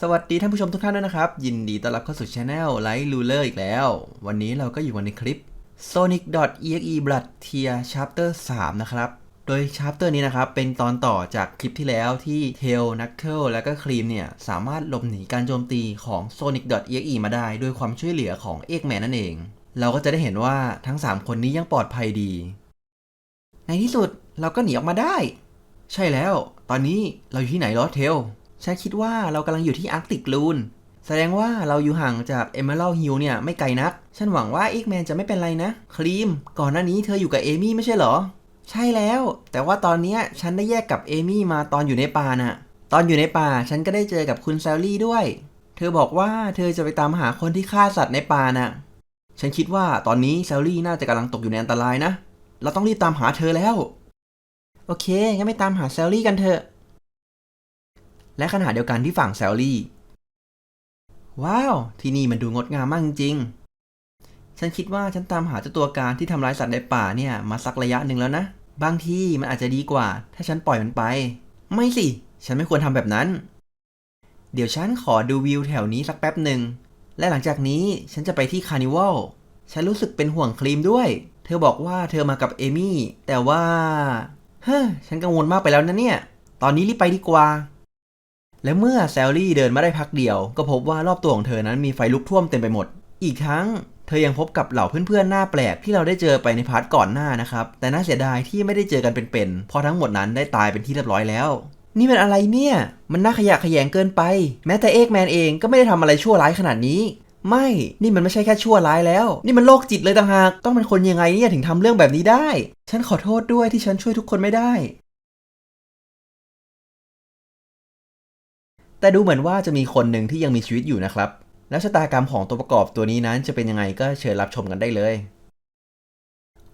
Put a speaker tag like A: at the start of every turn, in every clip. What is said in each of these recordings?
A: สวัสดีท่านผู้ชมทุกท่านด้วยนะครับ ยินดีต้อนรับเข้าสู่ช anel ไลท์ลูเลอร์อีกแล้ว วันนี้เราก็อยู่กันในคลิป sonic.exe blood tier chapter 3 นะครับ โดย chapter นี้นะครับ เป็นตอนต่อจากคลิปที่แล้วที่ Tail Knuckle และก็ Cream เนี่ย สามารถหลบหนีการโจมตีของ sonic.exe มาได้ด้วยความช่วยเหลือของเอกแมนนั่นเอง เราก็จะได้เห็นว่าทั้ง 3 คนนี้ยังปลอดภัยดี ในที่สุดเราก็หนีออกมาได้ ใช่แล้ว ตอนนี้เราอยู่ที่ไหนลอเทล ฉันคิดว่าเรากำลังอยู่ที่อาร์กติกลูน แสดงว่าเราอยู่ห่างจากเอเมอรัลฮิลเนี่ยไม่ไกลนัก ฉันหวังว่าเอ็กแมนจะไม่เป็นไรนะ ครีม ก่อนหน้านี้เธออยู่กับเอมี่ไม่ใช่เหรอ ใช่แล้ว แต่ว่าตอนนี้ฉันได้แยกกับเอมี่มาตอนอยู่ในป่าน่ะ ตอนอยู่ในป่าฉันก็ได้เจอกับคุณแซลลี่ด้วย เธอบอกว่าเธอจะไปตามหาคนที่ฆ่าสัตว์ในป่าน่ะ ฉันคิดว่าตอนนี้แซลลี่น่าจะกำลังตกอยู่ในอันตรายนะ เราต้องรีบตามหาเธอแล้ว โอเค งั้นไปตามหาแซลลี่กันเถอะ และขณะเดียวกันที่ฝั่งแซลลี่ ว้าว ที่นี่มันดูงดงามมากจริงๆฉันคิดว่าฉันตามหาเจ้าตัวการที่ทำร้ายสัตว์ในป่าเนี่ยมาสักระยะหนึ่งแล้วนะ บางทีมันอาจจะดีกว่า ถ้าฉันปล่อยมันไป ไม่สิ ฉันไม่ควรทำแบบนั้น เดี๋ยวฉันขอดูวิวแถวนี้สักแป๊บหนึ่ง และหลังจากนี้ฉันจะไปที่คาร์นิวัล ฉันรู้สึกเป็นห่วงครีมด้วย เธอบอกว่าเธอมากับเอมี่ แต่ว่า เฮ้อ ฉันกังวลมากไปแล้วนะเนี่ย ตอนนี้รีบไปดีกว่า และเมื่อแซลลี่เดินมาได้พักเดียว ก็พบว่ารอบตัวของเธอนั้นมีไฟลุกท่วมเต็มไปหมด อีกทั้งเธอยังพบกับเหล่าเพื่อนๆ หน้าแปลกที่เราได้เจอไปในพาร์ทก่อนหน้านะครับ แต่น่าเสียดายที่ไม่ได้เจอกันเป็นๆ เพราะทั้งหมดนั้นได้ตายเป็นที่เรียบร้อยแล้ว นี่มันอะไรเนี่ย มันน่าขยะแขยงเกินไป แม้แต่เอกแมนเองก็ไม่ได้ทำอะไรชั่วร้ายขนาดนี้ ไม่ นี่มันไม่ใช่แค่ชั่วร้ายแล้ว นี่มันโรคจิตเลยต่างหาก ต้องเป็นคนยังไงเนี่ยถึงทำเรื่องแบบนี้ได้ ฉันขอโทษด้วยที่ฉันช่วยทุกคนไม่ได้ แต่ดูเหมือนว่าจะมีคนหนึ่งที่ยังมีชีวิตอยู่นะครับ แล้วชะตากรรมของตัวประกอบตัวนี้นั้นจะเป็นยังไงก็เชิญรับชมกันได้เลย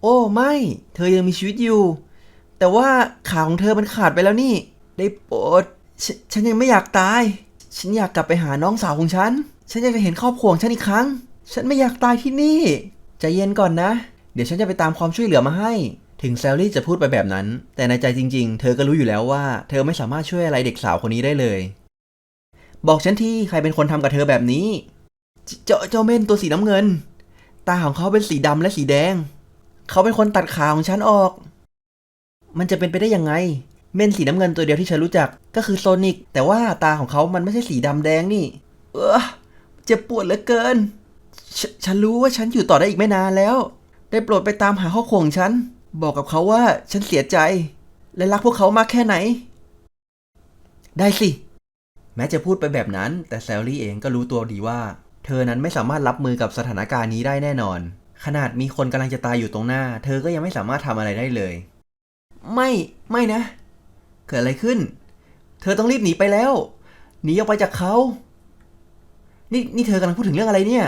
A: โอ้ไม่ เธอยังมีชีวิตอยู่ แต่ว่าขาของเธอมันขาดไปแล้วนี่ ได้โปรดฉฉันยังไม่อยากตาย ฉันอยากกลับไปหาน้องสาวของฉัน ฉันอยากจะเห็นครอบครัวของฉันอีกครั้ง ฉันไม่อยากตายที่นี่ใจเย็นก่อนนะ เดี๋ยวฉันจะไปตามความช่วยเหลือมาให้ ถึงแซลลี่จะพูดไปแบบนั้น แต่ในใจจริง ๆ เธอก็รู้อยู่แล้วว่า เธอไม่สามารถช่วยอะไรเด็กสาวคนนี้ได้เลย บอกฉันที่ใครเป็นคนทำกับเธอแบบนี้ เจ้าเจ้าเม่นตัวสีน้ำเงิน ตาของเขาเป็นสีดำและสีแดง เขาเป็นคนตัดขาของฉันออก มันจะเป็นไปได้ยังไง เม่นสีน้ำเงินตัวเดียวที่ฉันรู้จักก็คือโซนิก แต่ว่าตาของเขามันไม่ใช่สีดำแดงนี่ เออเจ็บปวดเหลือเกินฉฉันรู้ว่าฉันอยู่ต่อได้อีกไม่นานแล้ว ได้โปรดไปตามหาครอควของฉัน บอกกับเขาว่าฉันเสียใจ และรักพวกเขามากแค่ไหน ได้สิ แม้จะพูดไปแบบนั้น แต่แซลลี่เองก็รู้ตัวดีว่า เธอนั้นไม่สามารถรับมือกับสถานการณ์นี้ได้แน่นอน ขนาดมีคนกำลังจะตายอยู่ตรงหน้า เธอก็ยังไม่สามารถทำอะไรได้เลย ไม่ไม่นะ เกิดอะไรขึ้น เธอต้องรีบหนีไปแล้วหนีออกไปจากเขานี่นี่เธอกำลังพูดถึงเรื่องอะไรเนี่ย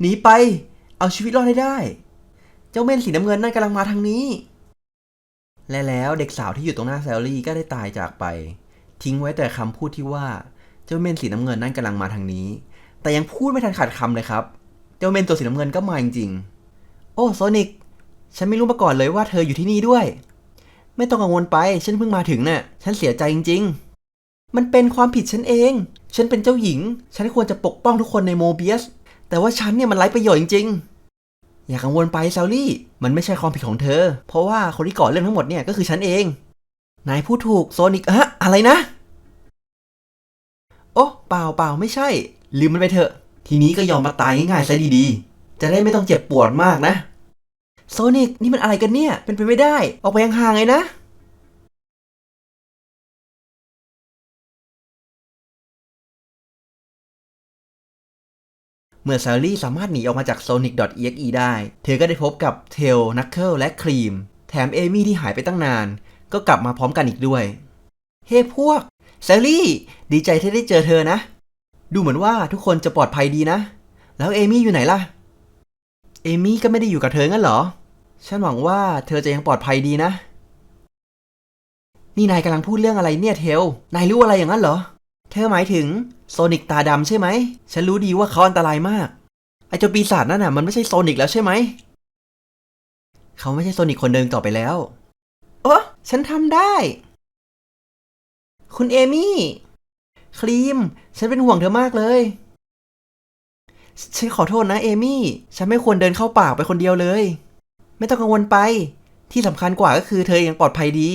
A: หนีไป เอาชีวิตรอดให้ได้ เจ้าเม่นสีน้ำเงินนั่นกำลังมาทางนี้ และแล้วเด็กสาวที่อยู่ตรงหน้าแซลลี่ก็ได้ตายจากไป ทิ้งไว้แต่คำพูดที่ว่า เจ้าเม่นสีน้ำเงินนั่นกำลังมาทางนี้ แต่ยังพูดไม่ทันขาดคำเลยครับ เจ้าเม่นตัวสีน้ำเงินก็มาจริงๆโอ้โซนิกฉันไม่รู้มาก่อนเลยว่าเธออยู่ที่นี่ด้วย ไม่ต้องกังวลไป ฉันเพิ่งมาถึงน่ะ ฉันเสียใจจริง ๆ มันเป็นความผิดฉันเอง ฉันเป็นเจ้าหญิง ฉันควรจะปกป้องทุกคนในโมเบียส แต่ว่าฉันเนี่ยมันไร้ประโยชน์จริง ๆ อย่ากังวลไปแซลลี่ มันไม่ใช่ความผิดของเธอ เพราะว่าคนที่ก่อเรื่องทั้งหมดเนี่ยก็คือฉันเอง นายพูดถูกโซนิกฮะอะไรนะ โอ้เปล่าเปล่าไม่ใช่ ลืมมันไปเถอะ ทีนี้ก็ยอมมาตายง่ายๆซะดีๆ จะได้ไม่ต้องเจ็บปวดมากนะ โซนิกนี่มันอะไรกันเนี่ย เป็นไปไม่ได้ ออกไปห่างๆเลยนะเมื่อซลลี่สามารถหนีออกมาจาก sonic.exe ได้ เธอก็ได้พบกับเทลนักเคิลและครีม แถมเอมี่ที่หายไปตั้งนาน ก็กลับมาพร้อมกันอีกด้วย เฮ้พวกแซลลี่ ดีใจที่ได้เจอเธอนะ ดูเหมือนว่าทุกคนจะปลอดภัยดีนะ แล้วเอมี่อยู่ไหนล่ะ เอมี่ก็ไม่ได้อยู่กับเธองั้นเหรอ ฉันหวังว่าเธอจะยังปลอดภัยดีนะ นี่นายกำลังพูดเรื่องอะไรเนี่ยเทล นายรู้อะไรอย่างนั้นเหรอ เธอหมายถึงโซนิกตาดำใช่ไหม ฉันรู้ดีว่าเขาอันตรายมาก ไอเจ้าปีศาจนั่นน่ะมันไม่ใช่โซนิกแล้วใช่ไหม เขาไม่ใช่โซนิกคนเดิมต่อไปแล้ว โอ้ฉันทำได้ คุณเอมี่ ครีม ฉันเป็นห่วงเธอมากเลยฉันขอโทษนะเอมี่ ฉันไม่ควรเดินเข้าป่าไปคนเดียวเลย ไม่ต้องกังวลไป ที่สำคัญกว่าก็คือเธอยังปลอดภัยดี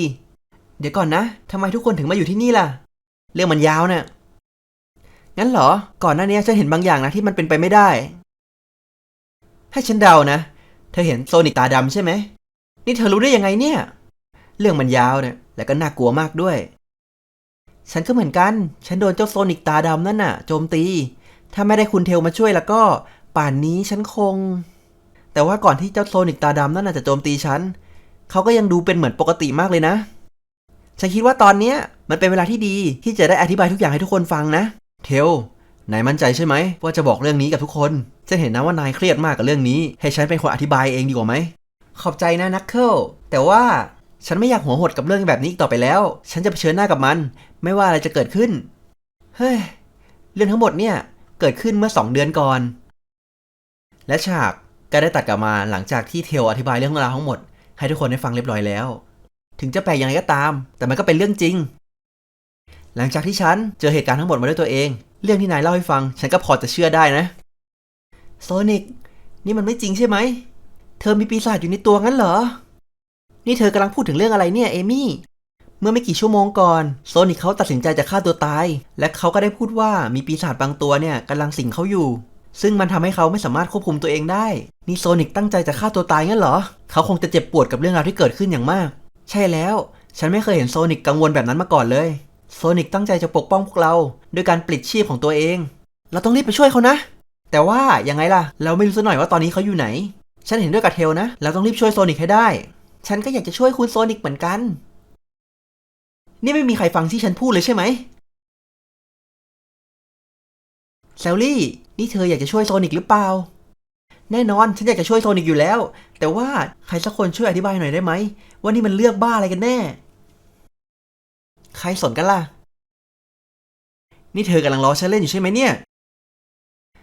A: เดี๋ยวก่อนนะทำไมทุกคนถึงมาอยู่ที่นี่ล่ะ เรื่องมันยาวเนะ่ะงั้นเหรอ ก่อนหน้านี้ฉันเห็นบางอย่างนะที่มันเป็นไปไม่ได้ ให้ฉันเดานะ เธอเห็นโซนิกตาดำใช่ไหม นี่เธอรู้ได้ยังไงเนี่ย เรื่องมันยาวเนี่ย และก็น่ากลัวมากด้วย ฉันก็เหมือนกัน ฉันโดนเจ้าโซนิกตาดำนั่นน่ะ โจมตี ถ้าไม่ได้คุณเทลมาช่วยแล้วก็ ป่านนี้ฉันคง แต่ว่าก่อนที่เจ้าโซนิกตาดำนั่นน่ะจะโจมตีฉัน เขาก็ยังดูเป็นเหมือนปกติมากเลยนะ ฉันคิดว่าตอนเนี้ยมันเป็นเวลาที่ดีที่จะได้อธิบายทุกอย่างให้ทุกคนฟังนะ เทลนายมั่นใจใช่ไหมว่าจะบอกเรื่องนี้กับทุกคนฉันเห็นนะว่านายเครียดมากกับเรื่องนี้ ให้ฉันเป็นคนอธิบายเองดีกว่าไหมขอบใจนะนักเคิลแต่ว่า ฉันไม่อยากหัวหดกับเรื่องแบบนี้อีกต่อไปแล้ว ฉันจะเผชิญหน้ากับมัน ไม่ว่าอะไรจะเกิดขึ้น เฮ้ย เรื่องทั้งหมดเนี่ย เกิดขึ้นเมื่อสองเดือนก่อน และฉากก็ได้ตัดกลับมาหลังจากที่เทลอธิบายเรื่องราวทั้งหมด ให้ทุกคนได้ฟังเรียบร้อยแล้ว ถึงจะแปลกยังไงก็ตาม แต่มันก็เป็นเรื่องจริง หลังจากที่ฉันเจอเหตุการณ์ทั้งหมดมาด้วยตัวเอง เรื่องที่นายเล่าให้ฟัง ฉันก็พอจะเชื่อได้นะ โซนิก นี่มันไม่จริงใช่ไหม เธอมีปีศาจอยู่ในตัวงั้นเหรอ นี่เธอกำลังพูดถึงเรื่องอะไรเนี่ยเอมี่ เมื่อไม่กี่ชั่วโมงก่อนโซนิกเขาตัดสินใจจะฆ่าตัวตาย และเขาก็ได้พูดว่ามีปีศาจบางตัวเนี่ยกำลังสิงเขาอยู่ ซึ่งมันทำให้เขาไม่สามารถควบคุมตัวเองได้ นี่โซนิกตั้งใจจะฆ่าตัวตายงั้นเหรอ เขาคงจะเจ็บปวดกับเรื่องราวที่เกิดขึ้นอย่างมาก ใช่แล้ว ฉันไม่เคยเห็นโซนิกกังวลแบบนั้นมาก่อนเลย โซนิกตั้งใจจะปกป้องพวกเราด้วยการปลิดชีพของตัวเอง เราต้องรีบไปช่วยเขานะ แต่ว่ายังไงล่ะ เราไม่รู้สักหน่อยว่าตอนนี้เขาอยู่ไหน ฉันเห็นด้วยกับเทลนะ เราต้องรีบช่วยโซนิกให้ได้ ฉันก็อยากจะช่วยคุณโซนิกเหมือนกัน นี่ไม่มีใครฟังที่ฉันพูดเลยใช่ไหมแซลลี่ นี่เธออยากจะช่วยโซนิกหรือเปล่า แน่นอนฉันอยากจะช่วยโซนิกอยู่แล้ว แต่ว่าใครสักคนช่วยอธิบายหน่อยได้ไหม ว่านี่มันเลือกบ้าอะไรกันแน่ ใครสนกันล่ะ นี่เธอกำลังรอฉันเล่นอยู่ใช่ไหมเนี่ย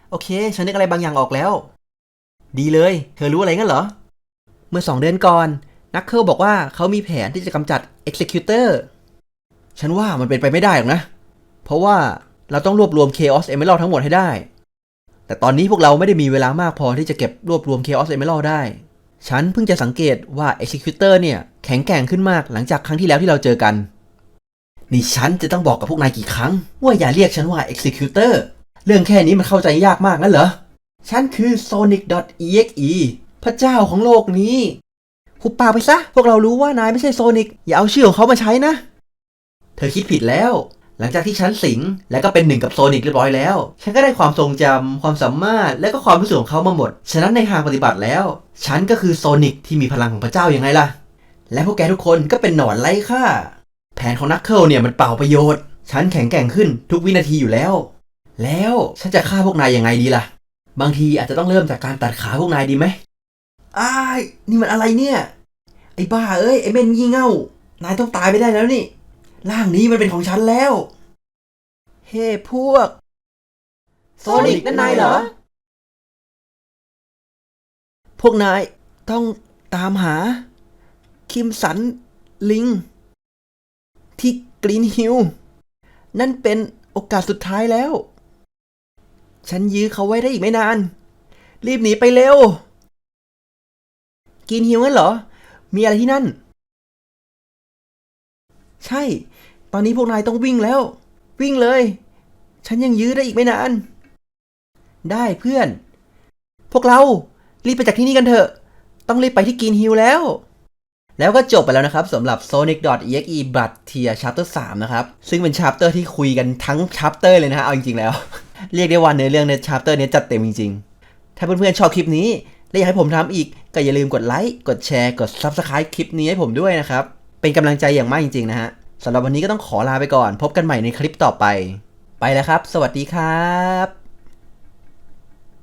A: โอเค ฉันนึกอะไรบางอย่างออกแล้ว ดีเลย เธอรู้อะไรงั้นเหรอ เมื่อสองเดือนก่อน นักเคิลบอกว่าเขามีแผนที่จะกำจัด Executor ฉันว่ามันเป็นไปไม่ได้หรอกนะ เพราะว่าเราต้องรวบรวม Chaos Emerald ทั้งหมดให้ได้ แต่ตอนนี้พวกเราไม่ได้มีเวลามากพอที่จะเก็บรวบรวม Chaos Emerald ได้ ฉันเพิ่งจะสังเกตว่า Executor เนี่ย แข็งแกร่งขึ้นมากหลังจากครั้งที่แล้วที่เราเจอกัน นี่ฉันจะต้องบอกกับพวกนายกี่ครั้ง ว่าอย่าเรียกฉันว่า Executor เรื่องแค่นี้มันเข้าใจยากมากนั่นเหรอ ฉันคือ Sonic.exe พระเจ้าของโลกนี้ หุบปากไปซะ พวกเรารู้ว่านายไม่ใช่โซนิก อย่าเอาชื่อของเขามาใช้นะ เธอคิดผิดแล้ว หลังจากที่ฉันสิง และก็เป็นหนึ่งกับโซนิกเรียบร้อยแล้ว ฉันก็ได้ความทรงจำความสามารถ และก็ความรู้สึกของเขามาหมด ฉะนั้นในทางปฏิบัติแล้ว ฉันก็คือโซนิกที่มีพลังของพระเจ้ายังไงล่ะ และพวกแกทุกคนก็เป็นหนอนไร้ค่า แผนของนักเคิลเนี่ยมันเปล่าประโยชน์ ฉันแข็งแกร่งขึ้นทุกวินาทีอยู่แล้ว แล้วฉันจะฆ่าพวกนายยังไงดีล่ะ บางทีอาจจะต้องเริ่มจากการตัดขาพวกนายดีไหม อ้ายนี่มันอะไรเนี่ย ไอ้บ้าเอ้ย ไอ้เม่นยี่เง่า นายต้องตายไปได้แล้วนี่ ร่างนี้มันเป็นของฉันแล้ว เฮ้พวก โซนิกนั่นนายเหรอ พวกนายต้องตามหา คิมสันลิง ที่กรีนฮิลนั่นเป็นโอกาสสุดท้ายแล้ว ฉันยื้อเขาไว้ได้อีกไม่นาน รีบหนีไปเร็ว กินฮิวงั้นเหรอ มีอะไรที่นั่น ใช่ ตอนนี้พวกนายต้องวิ่งแล้ว วิ่งเลย ฉันยังยื้อได้อีกไม่นาน ได้เพื่อน พวกเรารีบไปจากที่นี่กันเถอะ ต้องรีบไปที่กินฮิวแล้วแล้วก็จบไปแล้วนะครับสำหรับ Sonic.exe Blood Tier Chapter 3 นะครับ ซึ่งเป็น Chapter ที่คุยกันทั้ง Chapter เลยนะฮะ เอาจริงๆแล้ว เรียกได้ว่าเนื้อเรื่องใน Chapter นี้จัดเต็มจริงๆ ถ้าเพื่อนๆชอบคลิปนี้ และอยากให้ผมทำอีกก็อย่าลืมกดไลค์กดแชร์กด Subscribe คลิปนี้ให้ผมด้วยนะครับ เป็นกำลังใจอย่างมากจริงๆนะฮะสำหรับวันนี้ก็ต้องขอลาไปก่อน พบกันใหม่ในคลิปต่อไป ไปแล้วครับ สวัสดีครับ